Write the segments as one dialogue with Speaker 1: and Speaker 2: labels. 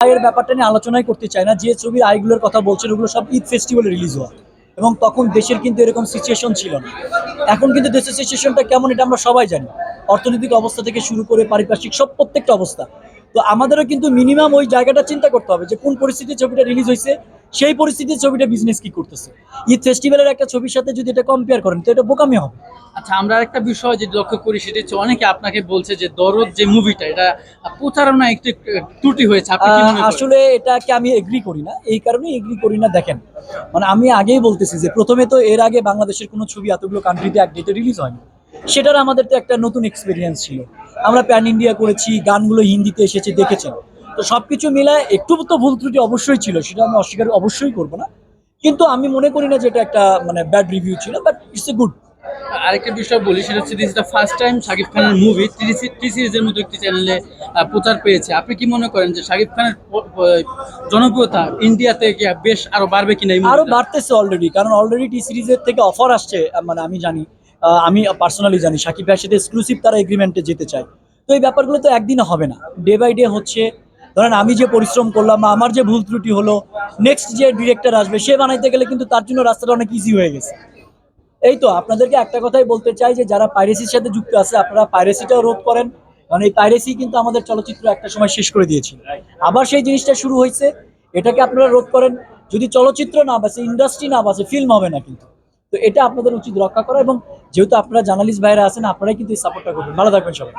Speaker 1: আয়ের ব্যাপারটা নিয়ে আলোচনাই করতে চায় না। যে ছবির আয়গুলোর কথা বলছেন, ওগুলো সব ঈদ ফেস্টিভ্যালে রিলিজ হওয়া এবং তখন দেশের কিন্তু এরকম সিচুয়েশন ছিল না। এখন কিন্তু দেশের সিচুয়েশনটা কেমন এটা আমরা সবাই জানি। অর্থনৈতিক অবস্থা থেকে শুরু করে পারিপার্শ্বিক সব প্রত্যেকটা অবস্থা। তো আমাদেরও কিন্তু মিনিমাম ওই জায়গাটা চিন্তা করতে হবে যে কোন পরিস্থিতিতে ছবিটা রিলিজ হয়েছে সেই পরিস্থিতিতে ছবিটা বিজনেস কি করতেছে? ঈদ ফেস্টিভ্যালের একটা ছবির সাথে যদি এটা কম্পেয়ার করেন তো এটা বোকামি হবে।
Speaker 2: আচ্ছা আমরা একটা বিষয় যে লক্ষ্য করি সেটা হচ্ছে অনেকে আপনাকে বলছে যে দরদ যে মুভিটা এটা প্রচারণা একটু ত্রুটি হয়েছে?
Speaker 1: আসলে এটাকে আমি এগ্রি করি না। এই কারণে এগ্রি করি না দেখেন। মানে আমি আগেই বলতেছি যে প্রথমে তো এর আগে বাংলাদেশের কোনো ছবি এতগুলো কান্ট্রিতে এক ডেটে রিলিজ হয়নি। সেটার আমাদের তো একটা নতুন এক্সপিরিয়েন্স ছিল। আমরা প্যান ইন্ডিয়া করেছি গানগুলো হিন্দিতে এসেছে দেখেছেন। তো সবকিছু মিলায় একটু তো ভুল ত্রুটি অবশ্যই ছিল সেটা আমি অস্বীকার অবশ্যই করব না। কিন্তু আমি মনে করি না যে এটা একটা মানে ব্যাড রিভিউ ছিল বাট ইটস এ গুড
Speaker 2: আরেকটা বিষয় বলি সেটা হচ্ছে this the first time Shakib খানের মুভি টি সিরিজের মতো একটি চ্যানেলে প্রচার পেয়েছে। আপনি কি মনে করেন যে শাকিব খানের জনপ্রিয়তা ইন্ডিয়াতে কি বেশ আরও বাড়বে কিনা আরও
Speaker 1: বাড়তেছে অলরেডি কারণ অলরেডি টি সিরিজের থেকে অফার আসছে মানে আমি জানি আমি পার্সোনালি জানি শাকিব ভাইয়ের সাথে এক্সক্লুসিভ তারা এগ্রিমেন্টে যেতে চায়। তো এই ব্যাপারগুলো তো একদিনে হবে না। ডে বাই ডে হচ্ছে ধরেন আমি যে পরিশ্রম করলাম বা আমার যে ভুল ত্রুটি হলো নেক্সট যে ডিরেক্টর আসবে, সে বানাইতে গেলে কিন্তু তার জন্য রাস্তাটা অনেক ইজি হয়ে গেছে। এই তো, আপনাদেরকে একটা কথাই বলতে চাই যে যারা পাইরেসির সাথে যুক্ত আছে, আপনারা পাইরেসিটাও রোধ করেন। কারণ এই পাইরেসি কিন্তু আমাদের চলচ্চিত্র একটা সময় শেষ করে দিয়েছিল। আবার সেই জিনিসটা শুরু হয়েছে, এটাকে আপনারা রোধ করেন। যদি চলচ্চিত্র না বাসে ইন্ডাস্ট্রি না বাসে ফিল্ম হবে না কিন্তু। তো এটা আপনাদের উচিত রক্ষা করা এবং যেহেতু আপনারা জার্নালিস্ট ভাইরা আছেন, আপনারাই কিন্তু এই সাপোর্টটা করবেন। ভালো থাকবেন সবাই।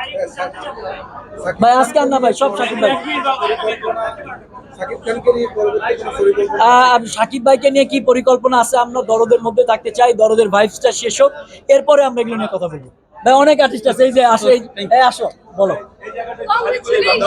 Speaker 1: ভাই, আজকে আর না ভাই, সব সাকিব ভাই।
Speaker 3: সাকিব
Speaker 1: ভাইকে নিয়ে কি পরিকল্পনা আছে? আমরা দরদের মধ্যে থাকতে চাই, দরদের ভাইবসটা শেষ হোক। এরপরে আমরা এগুলো নিয়ে কথা বলব। ভাই, অনেক আর্টিস্ট আছে, এই যে আসো এই- আসো, বলো.